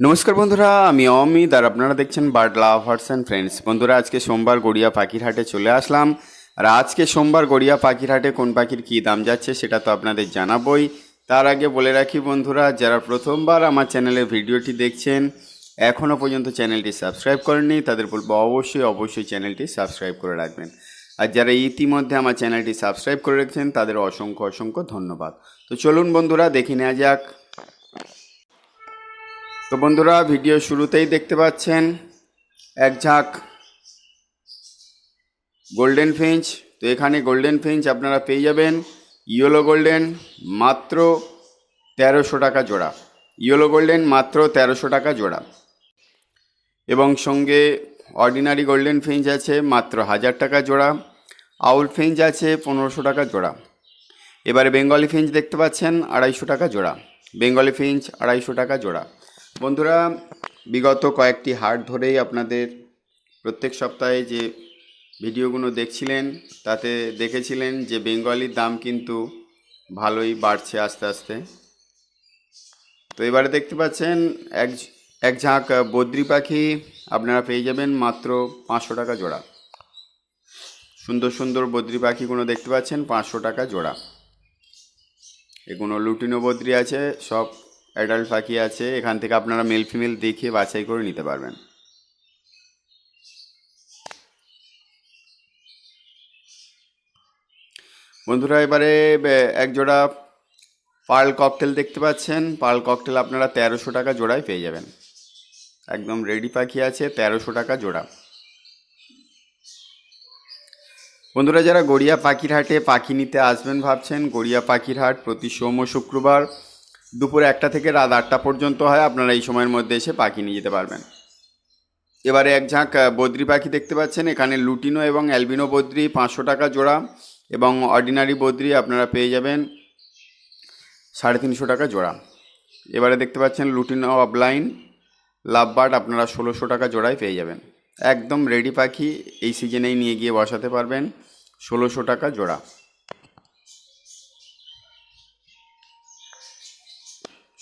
নমস্কার বন্ধুরা, আমি অমিত আর আপনারা দেখছেন বার্ড লাভার্স অ্যান্ড ফ্রেন্ডস বন্ধুরা, আজকে সোমবার গড়িয়া পাখির হাটে চলে আসলাম। আর আজকে সোমবার গড়িয়া পাখির হাটে কোন পাখির কী দাম যাচ্ছে সেটা তো আপনাদের জানাবই। তার আগে বলে রাখি বন্ধুরা, যারা প্রথমবার আমার চ্যানেলে ভিডিওটি দেখছেন এখনও পর্যন্ত চ্যানেলটি সাবস্ক্রাইব করেননি, তাদের বলব অবশ্যই অবশ্যই চ্যানেলটি সাবস্ক্রাইব করে রাখবেন। আর যারা ইতিমধ্যে আমার চ্যানেলটি সাবস্ক্রাইব করে রেখেছেন, তাদের অসংখ্য অসংখ্য ধন্যবাদ। তো চলুন বন্ধুরা, দেখে নেওয়া যাক। তো বন্ধুরা, ভিডিও শুরুতেই দেখতে পাচ্ছেন এক ঝাঁক গোল্ডেন ফিঞ্চ তো এখানে গোল্ডেন ফিঞ্চ আপনারা পেয়ে যাবেন। ইয়েলো গোল্ডেন মাত্র তেরোশো টাকা জোড়া। ইয়েলো গোল্ডেন মাত্র তেরোশো টাকা জোড়া। এবং সঙ্গে অর্ডিনারি গোল্ডেন ফিঞ্চ আছে, মাত্র হাজার টাকা জোড়া। আউল ফিঞ্চ আছে, পনেরোশো টাকা জোড়া। এবারে বেঙ্গলি ফিঞ্চ দেখতে পাচ্ছেন, আড়াইশো টাকা জোড়া। বেঙ্গলি ফিঞ্চ আড়াইশো টাকা জোড়া। বন্ধুরা, বিগত কয়েকটি হাট ধরেই আপনাদের প্রত্যেক সপ্তাহে যে ভিডিওগুলো দেখছিলেন, তাতে দেখেছিলেন যে বেঙ্গলির দাম কিন্তু ভালোই বাড়ছে আস্তে আস্তে। তো এবারে দেখতে পাচ্ছেন, এক এক ঝাঁক বদ্রি পাখি আপনারা পেয়ে যাবেন মাত্র পাঁচশো টাকা জোড়া। সুন্দর সুন্দর বদ্রি পাখিগুলো দেখতে পাচ্ছেন, পাঁচশো টাকা জোড়া। এগুলো লুটিনো বদ্রি আছে, সব অ্যাডাল্ট পাখি আছে, এখান থেকে আপনারা মেল ফিমেল দেখে বাছাই করে নিতে পারবেন। বন্ধুরা, এবারে এক জোড়া পার্ল ককটেল দেখতে পাচ্ছেন। পার্ল ককটেল আপনারা তেরোশো টাকা জোড়ায় পেয়ে যাবেন। একদম রেডি পাখি আছে, তেরোশো টাকা জোড়া। বন্ধুরা, যারা গড়িয়া পাখির হাটে পাখি নিতে আসবেন ভাবছেন, গড়িয়া পাখির হাট প্রতি সোম ও শুক্রবার দুপুর একটা থেকে রাত আটটা পর্যন্ত হয়, আপনারা এই সময়ের মধ্যে এসে পাখি নিয়ে যেতে পারবেন। এবারে এক ঝাঁক বদ্রি পাখি দেখতে পাচ্ছেন, এখানে লুটিনো এবং অ্যালবিনো বদ্রি, পাঁচশো টাকা জোড়া এবং অর্ডিনারি বদ্রি আপনারা পেয়ে যাবেন সাড়ে তিনশো টাকা জোড়া। এবারে দেখতে পাচ্ছেন লুটিনো অফলাইন, লাভবার্ড আপনারা ষোলোশো টাকা জোড়ায় পেয়ে যাবেন। একদম রেডি পাখি, এই সিজনেই নিয়ে গিয়ে বসাতে পারবেন, ষোলোশো টাকা জোড়া।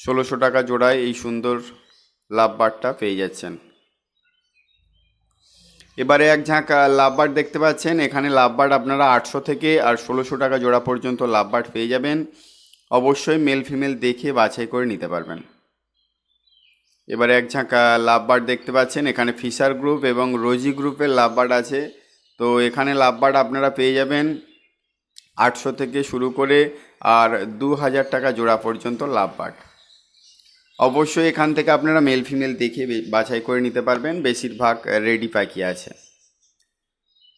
ষোলোশো টাকা জোড়ায় এই সুন্দর লাভবারটা পেয়ে যাচ্ছেন। এবারে এক ঝাঁক লাভবার্ড দেখতে পাচ্ছেন, এখানে লাভবার্ড আপনারা আটশো থেকে আর ষোলোশো টাকা জোড়া পর্যন্ত লাভবার্ড পেয়ে যাবেন। অবশ্যই মেল ফিমেল দেখে বাছাই করে নিতে পারবেন। এবারে এক ঝাঁক লাভবার্ড দেখতে পাচ্ছেন, এখানে ফিশার গ্রুপ এবং রোজি গ্রুপের লাভবার্ড আছে। তো এখানে লাভবার্ড আপনারা পেয়ে যাবেন আটশো থেকে শুরু করে আর দু হাজার টাকা জোড়া পর্যন্ত লাভবার্ড অবশ্যই এখান থেকে আপনারা মেল ফিমেল দেখে বাছাই করে নিতে পারবেন। বেশিরভাগ রেডি পাখি আছে।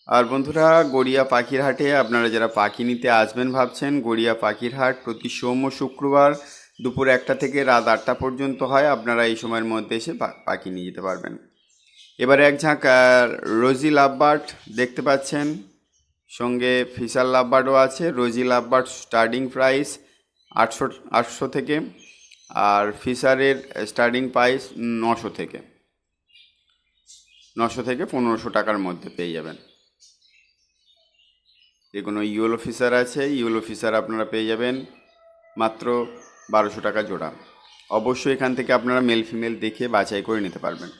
আর বন্ধুরা, গড়িয়া পাখির হাটে আপনারা যারা পাখি নিতে আসবেন ভাবছেন, গড়িয়া পাখির হাট প্রতি সোম ও শুক্রবার দুপুর একটা থেকে রাত আটটা পর্যন্ত হয়। আপনারা এই সময়ের মধ্যে এসে পাখি নিয়ে যেতে পারবেন। এবারে এক ঝাঁক রোজি লাভবার্ড দেখতে পাচ্ছেন। সঙ্গে ফিশার লাভবার্ডও আছে। রোজি লাভবার্ড স্টার্টিং প্রাইস আটশো আটশো থেকে আর ফিশারের স্টার্টিং প্রাইস নশো থেকে। নশো থেকে পনেরোশো টাকার মধ্যে পেয়ে যাবেন। যে কোনো ইউলো ফিশার আছে ইউলো ফিশার আপনারা পেয়ে যাবেন মাত্র বারোশো টাকা জোড়া। অবশ্যই এখান থেকে আপনারা মেল ফিমেল দেখে বাছাই করে নিতে পারবেন।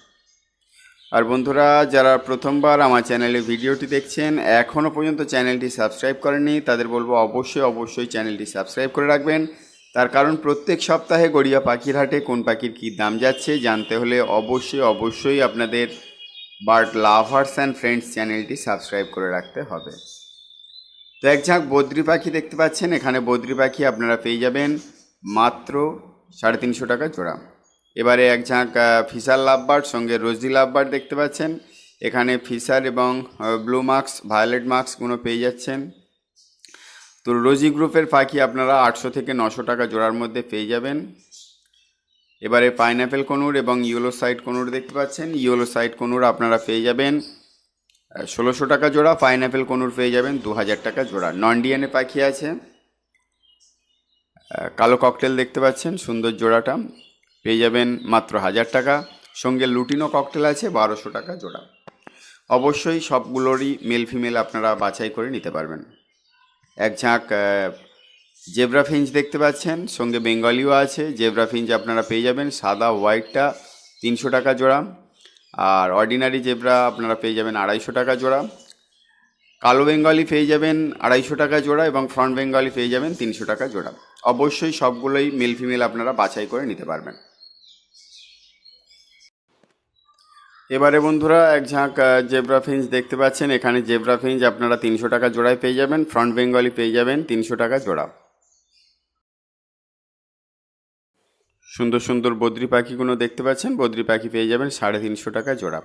আর বন্ধুরা, যারা প্রথমবার আমার চ্যানেলে ভিডিওটি দেখছেন এখনও পর্যন্ত চ্যানেলটি সাবস্ক্রাইব করেননি, তাদের বলব অবশ্যই অবশ্যই চ্যানেলটি সাবস্ক্রাইব করে রাখবেন। তার কারণ প্রত্যেক সপ্তাহে গড়িয়া পাখির হাটে কোন পাখির কী দাম যাচ্ছে জানতে হলে অবশ্যই অবশ্যই আপনাদের বার্ড লাভার্স অ্যান্ড ফ্রেন্ডস চ্যানেলটি সাবস্ক্রাইব করে রাখতে হবে। তো এক ঝাঁক বদ্রি পাখি দেখতে পাচ্ছেন, এখানে বদ্রি পাখি আপনারা পেয়ে যাবেন মাত্র সাড়ে তিনশো টাকা জোড়া। এবারে এক ঝাঁক ফিশার লাভবার্ড, সঙ্গে রোজি লাভবার্ড দেখতে পাচ্ছেন। এখানে ফিশার এবং ব্লু মার্কস ভায়োলেট মার্কসগুলো পেয়ে যাচ্ছেন। তো রোজি গ্রুপের পাখি আপনারা আটশো থেকে নশো টাকা জোড়ার মধ্যে পেয়ে যাবেন। এবারে পাইনঅ্যাপেল কনুর এবং ইয়েলো সাইড কনুর দেখতে পাচ্ছেন। ইয়েলো সাইড কনুর আপনারা পেয়ে যাবেন ষোলোশো টাকা জোড়া পাইনঅ্যাপেল কনুর পেয়ে যাবেন দু হাজার টাকা জোড়া। নন ডিএনএ পাখি আছে। কালো ককটেল দেখতে পাচ্ছেন, সুন্দর জোড়াটা। পেয়ে যাবেন মাত্র হাজার টাকা। সঙ্গে লুটিনো ককটেল আছে, বারোশো টাকা জোড়া। অবশ্যই সবগুলোরই মেল ফিমেল আপনারা বাছাই করে নিতে পারবেন। এক ঝাঁক জেব্রা ফিঞ্চ দেখতে পাচ্ছেন, সঙ্গে বেঙ্গলিও আছে, জেব্রা ফিঞ্চ আপনারা পেয়ে যাবেন, সাদা হোয়াইটটা তিনশো টাকা জোড়া, আর অর্ডিনারি জেব্রা আপনারা পেয়ে যাবেন আড়াইশো টাকা জোড়া, কালো বেঙ্গলি পেয়ে যাবেন আড়াইশো টাকা জোড়া এবং ফ্রন্ট বেঙ্গলি পেয়ে যাবেন তিনশো টাকা জোড়া। অবশ্যই সবগুলোই মেল ফিমেল আপনারা বাছাই করে নিতে পারবেন। এবারে বন্ধুরা, এক ঝাঁক জেব্রা ফিঞ্চ দেখতে পাচ্ছেন। এখানে জেব্রা ফিঞ্চ আপনারা তিনশো টাকা জোড়ায় পেয়ে যাবেন, ফ্রন্ট বেঙ্গলি পেয়ে যাবেন তিনশো টাকা জোড়া। সুন্দর সুন্দর বদ্রি পাখিগুলো দেখতে পাচ্ছেন, বদ্রি পাখি পেয়ে যাবেন সাড়ে তিনশো টাকা জোড়া।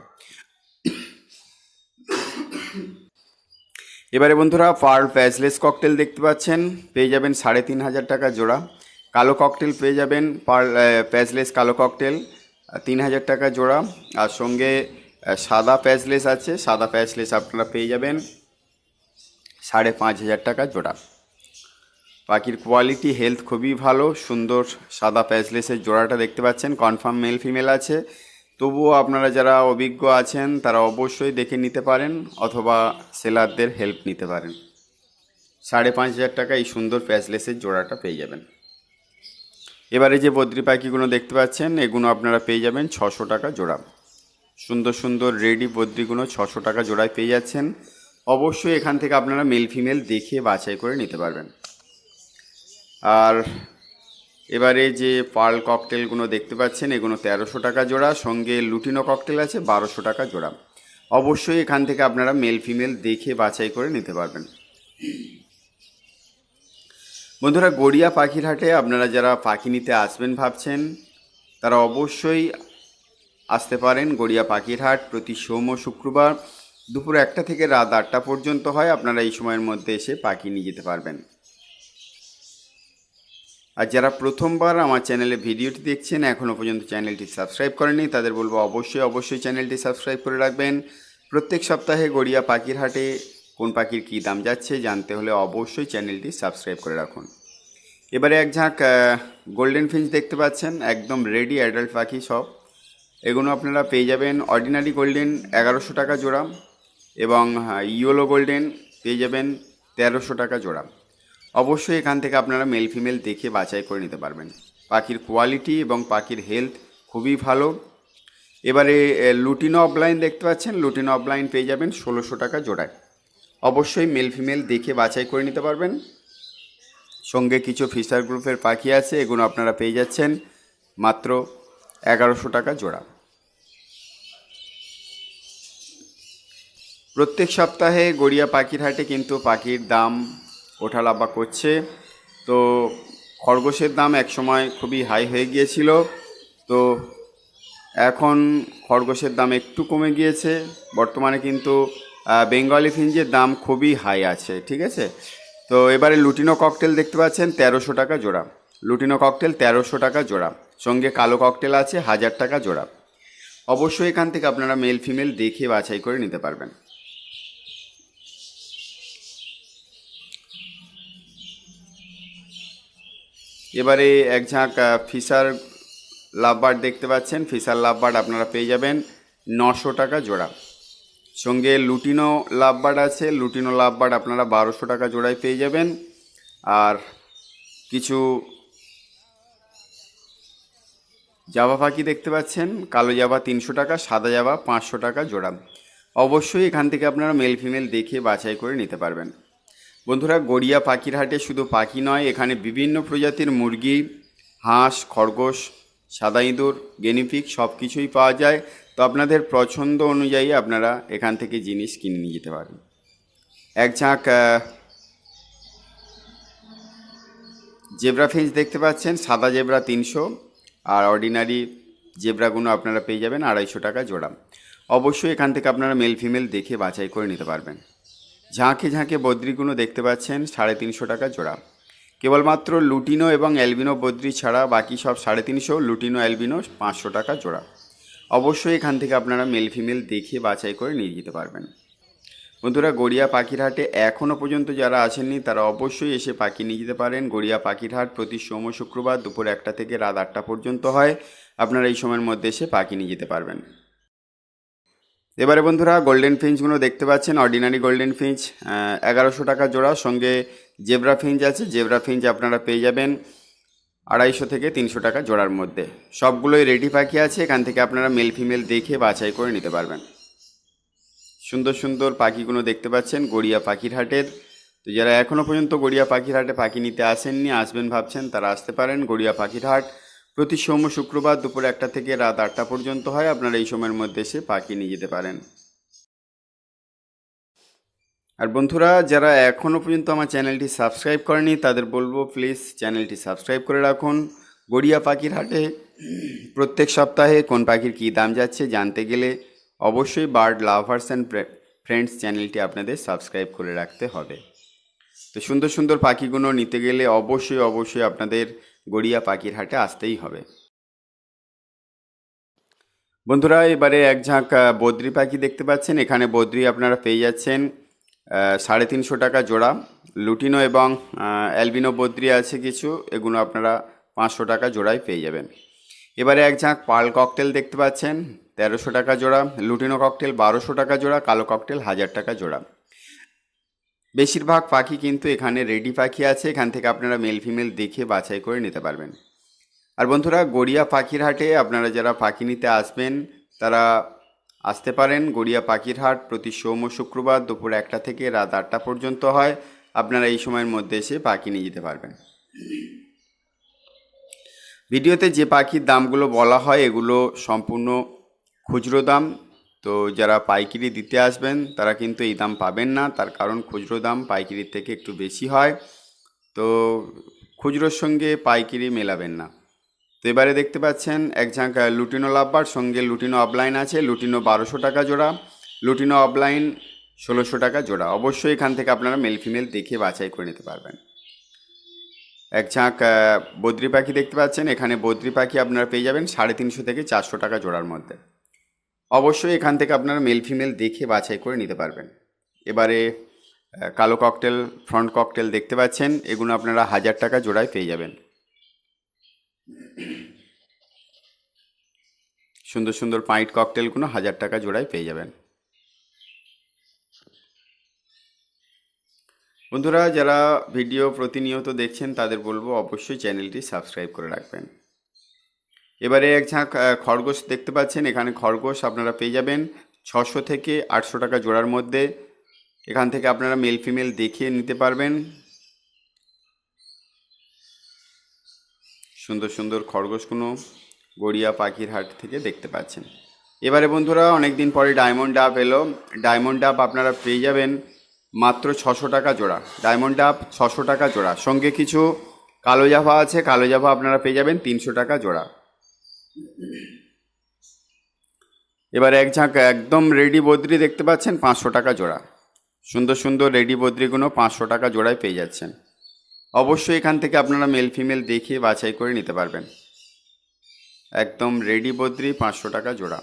এবারে বন্ধুরা পার প্যাচলেস ককটেল দেখতে পাচ্ছেন, পেয়ে যাবেন সাড়ে তিন হাজার টাকা জোড়া। কালো ককটেল পেয়ে যাবেন পার প্যাচলেস কালো ককটেল। তিন হাজার টাকা জোড়া। আর সঙ্গে সাদা প্যাচলেস আছে। সাদা প্যাচলেস আপনারা পেয়ে যাবেন সাড়ে পাঁচ হাজার টাকা জোড়া। পাখির কোয়ালিটি হেলথ খুবই ভালো। সুন্দর সাদা প্যাচলেসের জোড়াটা দেখতে পাচ্ছেন। কনফার্ম মেল ফিমেল আছে। তবুও আপনারা যারা অভিজ্ঞ আছেন, তারা অবশ্যই দেখে নিতে পারেন অথবা সেলারদের হেল্প নিতে পারেন। সাড়ে পাঁচ হাজার টাকা এই সুন্দর প্যাচলেসের জোড়াটা পেয়ে যাবেন। এবারে যে বদ্রি পাখিগুলো দেখতে পাচ্ছেন, এগুলো আপনারা পেয়ে যাবেন ছশো টাকা জোড়া। সুন্দর সুন্দর রেডি বদ্রিগুলো ছশো টাকা জোড়ায় পেয়ে যাচ্ছেন। অবশ্যই এখান থেকে আপনারা মেল ফিমেল দেখে বাছাই করে নিতে পারবেন। আর এবারে যে পার্ল ককটেলগুলো দেখতে পাচ্ছেন, এগুলো তেরোশো টাকা জোড়া, সঙ্গে লুটিনো ককটেল আছে বারোশো টাকা জোড়া। অবশ্যই এখান থেকে আপনারা মেল ফিমেল দেখে বাছাই করে নিতে পারবেন। বন্ধুরা গড়িয়া পাখির হাটে আপনারা যারা পাখি নিতে আসবেন ভাবছেন, তারা অবশ্যই আসতে পারেন গড়িয়া পাখির হাট প্রতি সোম ও শুক্রবার দুপুর একটা থেকে রাত আটটা পর্যন্ত হয়। আপনারা এই সময়ের মধ্যে এসে পাখি নিয়ে যেতে পারবেন। আর যারা প্রথমবার আমার চ্যানেলে ভিডিওটি দেখছেন এখনও পর্যন্ত চ্যানেলটি সাবস্ক্রাইব করেনি তাদের বলব অবশ্যই অবশ্যই চ্যানেলটি সাবস্ক্রাইব করে রাখবেন। প্রত্যেক সপ্তাহে গড়িয়া পাখির হাটে কোন পাখির কী দাম যাচ্ছে জানতে হলে অবশ্যই চ্যানেলটি সাবস্ক্রাইব করে রাখুন। এবারে এক ঝাঁক গোল্ডেন ফিঞ্চ দেখতে পাচ্ছেন, একদম রেডি অ্যাডাল্ট পাখি সব। এগুলো আপনারা পেয়ে যাবেন অর্ডিনারি গোল্ডেন এগারোশো টাকা জোড়া এবং ইয়োলো গোল্ডেন পেয়ে যাবেন তেরোশো টাকা জোড়া অবশ্যই এখান থেকে আপনারা মেল ফিমেল দেখে বাছাই করে নিতে পারবেন। পাখির কোয়ালিটি এবং পাখির হেলথ খুবই ভালো। এবারে লুটিনো অফলাইন দেখতে পাচ্ছেন লুটিনো অফলাইন পেয়ে যাবেন ষোলোশো টাকা জোড়ায়। অবশ্যই মেল ফিমেল দেখে বাছাই করে নিতে পারবেন। সঙ্গে কিছু ফিশার গ্রুপের পাখি আছে, এগুলো আপনারা পেয়ে যাচ্ছেন। মাত্র এগারোশো টাকা জোড়া। প্রত্যেক সপ্তাহে গড়িয়া পাখির হাটে কিন্তু পাখির দাম ওঠালাপা করছে। তো খরগোশের দাম একসময় খুবই হাই হয়ে গিয়েছিল। তো এখন খরগোশের দাম একটু কমে গিয়েছে। বর্তমানে কিন্তু বেঙ্গলি ফিঞ্জের দাম খুবই হাই আছে, ঠিক আছে? তো এবারে লুটিনো ককটেল দেখতে পাচ্ছেন, তেরোশো টাকা জোড়া। লুটিনো ককটেল তেরোশো টাকা জোড়া। সঙ্গে কালো ককটেল আছে, হাজার টাকা জোড়া। অবশ্যই এখান থেকে আপনারা মেল ফিমেল দেখে বাছাই করে নিতে পারবেন। এবারে এক ঝাঁক ফিশার লাভবার্ড দেখতে পাচ্ছেন। ফিশার লাভবার্ড আপনারা পেয়ে যাবেন নশো টাকা জোড়া। সঙ্গে লুটিনো লাভবার্ড আছে। লুটিনো লাভবার্ড আপনারা বারোশো টাকা জোড়ায় পেয়ে যাবেন। আর কিছু জাভা পাখি দেখতে পাচ্ছেন। কালো জাভা তিনশো টাকা, সাদা জাভা পাঁচশো টাকা জোড়া। অবশ্যই এখান থেকে আপনারা মেল ফিমেল দেখে বাছাই করে নিতে পারবেন। বন্ধুরা, গড়িয়া পাখির হাটে শুধু পাখি নয়, এখানে বিভিন্ন প্রজাতির মুরগি, হাঁস, খরগোশ সাদা ইঁদুর গেনিফিক সব কিছুই পাওয়া যায়। তো আপনাদের পছন্দ অনুযায়ী আপনারা এখান থেকে জিনিস কিনে নিয়ে যেতে পারেন। এক ঝাঁক জেব্রা ফিঞ্চ দেখতে পাচ্ছেন, সাদা জেব্রা তিনশো। আর অর্ডিনারি জেব্রাগুলো আপনারা পেয়ে যাবেন আড়াইশো টাকা জোড়া। অবশ্যই এখান থেকে আপনারা মেল ফিমেল দেখে বাছাই করে নিতে পারবেন। ঝাঁকে ঝাঁকে বদ্রিগুলো দেখতে পাচ্ছেন, সাড়ে তিনশো টাকা জোড়া। কেবলমাত্র লুটিনো এবং অ্যালবিনো বদ্রি ছাড়া বাকি সব সাড়ে তিনশো লুটিনো অ্যালবিনো পাঁচশো টাকা জোড়া। অবশ্যই এখান থেকে আপনারা মেল ফিমেল দেখে বাছাই করে নিয়ে যেতে পারবেন। বন্ধুরা, গড়িয়া পাখির হাটে এখনও পর্যন্ত যারা আসেননি তারা অবশ্যই এসে পাখি নিয়ে যেতে পারেন। গড়িয়া পাখির হাট প্রতি সোম শুক্রবার দুপুর একটা থেকে রাত আটটা পর্যন্ত হয়। আপনারা এই সময়ের মধ্যে এসে পাখি নিয়ে যেতে পারবেন। এবারে বন্ধুরা গোল্ডেন ফিঞ্চগুলো দেখতে পাচ্ছেন অর্ডিনারি গোল্ডেন ফিঞ্চ এগারোশো টাকা জোড়া, সঙ্গে জেব্রা ফিঞ্চ আছে জেব্রা ফিঞ্চ আপনারা পেয়ে যাবেন আড়াইশো থেকে তিনশো টাকা জোড়ার মধ্যে। সবগুলোই রেডি পাখি আছে, এখান থেকে আপনারা মেল ফিমেল দেখে বাছাই করে নিতে পারবেন। সুন্দর সুন্দর পাখিগুলো দেখতে পাচ্ছেন, গড়িয়া পাখির হাটের। তো যারা এখনও পর্যন্ত গড়িয়া পাখির হাটে পাখি নিতে আসেননি, আসবেন ভাবছেন, তারা আসতে পারেন গড়িয়া পাখির হাট। প্রতি সোম শুক্রবার দুপুর একটা থেকে রাত আটটা পর্যন্ত হয়। আপনারা এই সময়ের মধ্যে এসে পাখি নিয়ে যেতে পারেন। আর বন্ধুরা, যারা এখনও পর্যন্ত আমার চ্যানেলটি সাবস্ক্রাইব করেনি, তাদের বলব প্লিজ চ্যানেলটি সাবস্ক্রাইব করে রাখুন। গড়িয়া পাখির হাটে প্রত্যেক সপ্তাহে কোন পাখির কী দাম যাচ্ছে জানতে গেলে অবশ্যই বার্ড লাভার্স অ্যান্ড ফ্রেন্ডস চ্যানেলটি আপনাদের সাবস্ক্রাইব করে রাখতে হবে। তো সুন্দর সুন্দর পাখিগুলো নিতে গেলে অবশ্যই অবশ্যই আপনাদের গড়িয়া পাখির হাটে আসতেই হবে। বন্ধুরা, এবারে এক ঝাঁক বদ্রি পাখি দেখতে পাচ্ছেন। এখানে বদ্রি আপনারা পেয়ে যাচ্ছেন সাড়ে তিনশো টাকা জোড়া। লুটিনো এবং অ্যালবিনো বদ্রি আছে কিছু, এগুলো আপনারা পাঁচশো টাকা জোড়ায় পেয়ে যাবেন। এবারে এক ঝাঁক পাল ককটেল দেখতে পাচ্ছেন, তেরোশো টাকা জোড়া। লুটিনো ককটেল বারোশো টাকা জোড়া, কালো ককটেল হাজার টাকা জোড়া। বেশিরভাগ পাখি কিন্তু এখানে রেডি পাখি আছে, এখান থেকে আপনারা মেল ফিমেল দেখে বাছাই করে নিতে পারবেন। আর বন্ধুরা, গড়িয়া পাখির হাটে আপনারা যারা পাখি নিতে আসবেন, তারা আসতে পারেন। গড়িয়া পাখির হাট প্রতি সোম ও শুক্রবার দুপুর একটা থেকে রাত আটটা পর্যন্ত হয়। আপনারা এই সময়ের মধ্যে এসে পাখি নিয়ে যেতে পারবেন। ভিডিওতে যে পাখির দামগুলো বলা হয়, এগুলো সম্পূর্ণ খুচরো দাম। তো যারা পাইকারি দিতে আসবেন, তারা কিন্তু এই দাম পাবেন না। তার কারণ খুচরো দাম পাইকারির থেকে একটু বেশি হয়। তো খুচরোর সঙ্গে পাইকারি মেলাবেন না। তো এবারে দেখতে পাচ্ছেন এক ঝাঁক লুটিনো লাভবার, সঙ্গে লুটিনো অফলাইন আছে। লুটিনো বারোশো টাকা জোড়া, লুটিনো অফলাইন ষোলোশো টাকা জোড়া। অবশ্যই এখান থেকে আপনারা মেল ফিমেল দেখে বাছাই করে নিতে পারবেন। এক ঝাঁক বদ্রি পাখি দেখতে পাচ্ছেন। এখানে বদ্রি পাখি আপনারা পেয়ে যাবেন সাড়ে তিনশো থেকে চারশো টাকা জোড়ার মধ্যে। অবশ্যই এখান থেকে আপনারা মেল ফিমেল দেখে বাছাই করে নিতে পারবেন। এবারে কালো ককটেল ফ্রন্ট ককটেল দেখতে পাচ্ছেন, এগুলো আপনারা হাজার টাকা জোড়ায় পেয়ে যাবেন। সুন্দর সুন্দর পাইট ককটেলগুলো হাজার টাকা জোড়ায় পেয়ে যাবেন। বন্ধুরা, যারা ভিডিও প্রতিনিয়ত দেখছেন, তাদের বলব অবশ্যই চ্যানেলটি সাবস্ক্রাইব করে রাখবেন। এবারে এক ঝাঁক খরগোশ দেখতে পাচ্ছেন। এখানে খরগোশ আপনারা পেয়ে যাবেন ছশো থেকে আটশো টাকা জোড়ার মধ্যে। এখান থেকে আপনারা মেল ফিমেল দেখিয়ে নিতে পারবেন। সুন্দর সুন্দর খরগোশগুলো গড়িয়া পাখির হাট থেকে দেখতে পাচ্ছেন। এবারে বন্ধুরা অনেক দিন পরে ডায়মন্ড ডাব এলো। ডায়মন্ড ডাব আপনারা পেয়ে যাবেন মাত্র ছশো টাকা জোড়া। ডায়মন্ড ডাব ছশো টাকা জোড়া। সঙ্গে কিছু কালো জাভা আছে, কালো জাভা আপনারা পেয়ে যাবেন তিনশো টাকা জোড়া। এবার এক ঝাঁক, একদম রেডি বদ্রি দেখতে পাচ্ছেন, পাঁচশো টাকা জোড়া। সুন্দর সুন্দর রেডি বদ্রিগুলো পাঁচশো টাকা জোড়ায় পেয়ে যাচ্ছেন। অবশ্যই এখান থেকে আপনারা মেল ফিমেল দেখে বাছাই করে নিতে পারবেন। একদম রেডি বদ্রি, পাঁচশো টাকা জোড়া।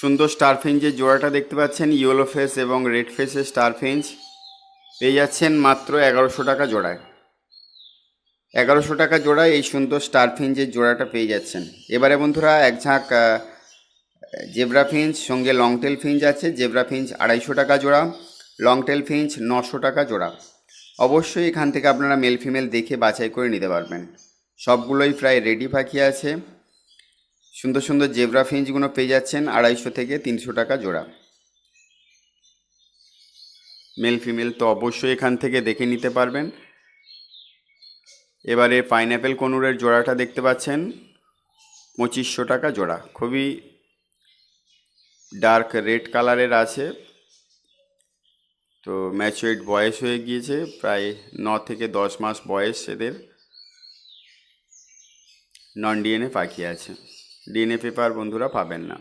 সুন্দর স্টার ফিঞ্চের জোড়াটা দেখতে পাচ্ছেন ইয়েলো ফেস এবং রেড ফেসের স্টার ফিঞ্চ পেয়ে যাচ্ছেন মাত্র এগারোশো টাকা জোড়ায়। এগারোশো টাকা জোড়ায় এই সুন্দর স্টার ফিঞ্চের জোড়াটা পেয়ে যাচ্ছেন। এবারে বন্ধুরা এক ঝাঁক জেব্রা ফিঞ্চ সঙ্গে লংটেল ফিঞ্চ আছে। জেব্রা ফিঞ্চ আড়াইশো টাকা জোড়া লংটেল ফিঞ্চ নশো টাকা জোড়া। অবশ্যই এখান থেকে আপনারা মেল ফিমেল দেখে বাছাই করে নিতে পারবেন। সবগুলোই প্রায় রেডি পাখি আছে। সুন্দর সুন্দর জেব্রা ফিঞ্চগুলো পেয়ে যাচ্ছেন আড়াইশো থেকে তিনশো টাকা জোড়া। মেল ফিমেল তো অবশ্যই এখান থেকে দেখে নিতে পারবেন। এবারে পাইনঅ্যাপেল কনুরের জোড়াটা দেখতে পাচ্ছেন, পঁচিশশো টাকা জোড়া। খুবই ডার্ক রেড কালারের আছে। তো ম্যাচুয়েড বয়স হয়ে গিয়েছে, প্রায় ন থেকে দশ মাস বয়স এদের। নন ডিএনএ পাখি আছে। ডিএনএ পেপার বন্ধুরা পাবেন না।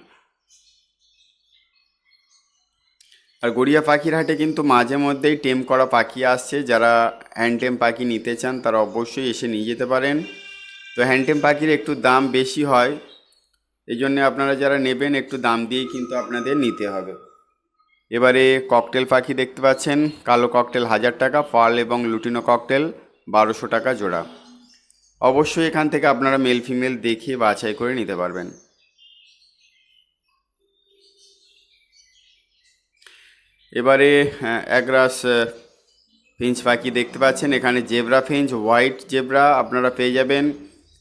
আর গড়িয়া পাখির হাটে কিন্তু মাঝে মধ্যেই টেম করা পাখি আসছে। যারা হ্যান্ডটেম পাখি নিতে চান, তারা অবশ্যই এসে নিয়ে যেতে পারেন। তো হ্যান্ডটেম পাখির একটু দাম বেশি হয় এই জন্যে আপনারা যারা নেবেন, একটু দাম দিয়েই কিন্তু আপনাদের নিতে হবে। এবারে ককটেল পাখি দেখতে পাচ্ছেন, কালো ককটেল হাজার টাকা, পার্ল এবং লুটিনো ককটেল বারোশো টাকা জোড়া। অবশ্যই এখান থেকে আপনারা মেল ফিমেল দেখে বাছাই করে নিতে পারবেন। এবারে একরাস ফিঞ্চ পাখি দেখতে পাচ্ছেন। এখানে জেব্রা ফিঞ্চ হোয়াইট জেব্রা আপনারা পেয়ে যাবেন।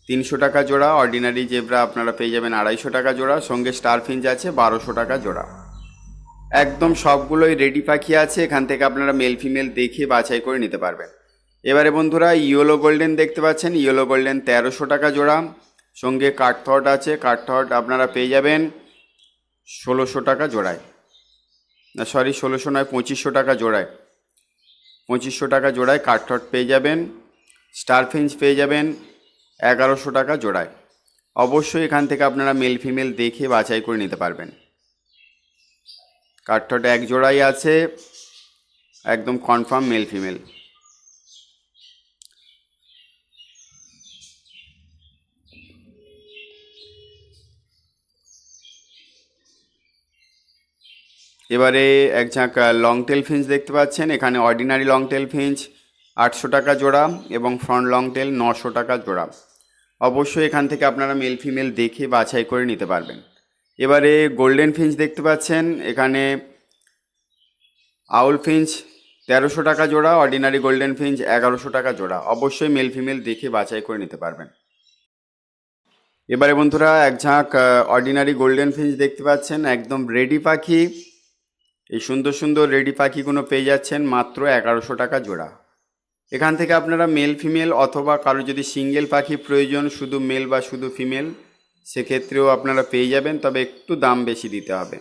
তিনশো টাকা জোড়া অর্ডিনারি জেব্রা আপনারা পেয়ে যাবেন আড়াইশো টাকা জোড়া। সঙ্গে স্টার ফিঞ্চ আছে, বারোশো টাকা জোড়া। একদম সবগুলোই রেডি পাখি আছে। এখান থেকে আপনারা মেল ফিমেল দেখে বাছাই করে নিতে পারবেন। এবারে বন্ধুরা ইয়েলো গোল্ডেন দেখতে পাচ্ছেন। ইয়েলো গোল্ডেন তেরোশো টাকা জোড়া। সঙ্গে কাঠথট আছে। কাঠথট আপনারা পেয়ে যাবেন ষোলোশো টাকা জোড়ায়। না সরি ষোলোশো নয়, পঁচিশশো টাকা জোড়ায়। পঁচিশশো টাকা জোড়ায় কাঠঠট পেয়ে যাবেন। স্টার ফিঞ্চ পেয়ে যাবেন এগারোশো টাকা জোড়ায়। অবশ্যই এখান থেকে আপনারা মেল ফিমেল দেখে বাছাই করে নিতে পারবেন। কাঠঠট এক জোড়াই আছে। একদম কনফার্ম মেল ফিমেল এবারে এক ঝাঁক লং টেল ফিঞ্চ দেখতে পাচ্ছেন। এখানে অর্ডিনারি লং টেল ফিঞ্চ আটশো টাকা জোড়া এবং ফ্রন্ট লং টেল নশো টাকা জোড়া। অবশ্যই এখান থেকে আপনারা মেল ফিমেল দেখে বাছাই করে নিতে পারবেন। এবারে গোল্ডেন ফিঞ্চ দেখতে পাচ্ছেন। এখানে আউল ফিঞ্চ তেরোশো টাকা জোড়া অর্ডিনারি গোল্ডেন ফিঞ্চ এগারোশো টাকা জোড়া। অবশ্যই মেল ফিমেল দেখে বাছাই করে নিতে পারবেন। এবারে বন্ধুরা, এক ঝাঁক অর্ডিনারি গোল্ডেন ফিঞ্চ দেখতে পাচ্ছেন। একদম রেডি পাখি। এই সুন্দর সুন্দর রেডি পাখিগুলো পেয়ে যাচ্ছেন মাত্র এগারোশো টাকা জোড়া। এখান থেকে আপনারা মেল ফিমেল অথবা কারও যদি সিঙ্গেল পাখি প্রয়োজন শুধু মেল বা শুধু ফিমেল সেক্ষেত্রেও আপনারা পেয়ে যাবেন, তবে একটু দাম বেশি দিতে হবে।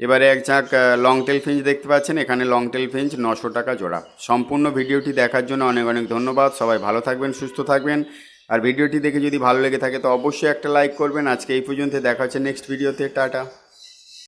এবারে এক ঝাঁক লং টেল ফিঞ্চ দেখতে পাচ্ছেন, এখানে লং টেল ফিঞ্চ নশো টাকা জোড়া। সম্পূর্ণ ভিডিওটি দেখার জন্য অনেক অনেক ধন্যবাদ, সবাই ভালো থাকবেন, সুস্থ থাকবেন। আর ভিডিওটি দেখে যদি ভালো লেগে থাকে, তো অবশ্যই একটা লাইক করবেন। আজকে এই পর্যন্ত দেখা হচ্ছে নেক্সট ভিডিওতে টাটা।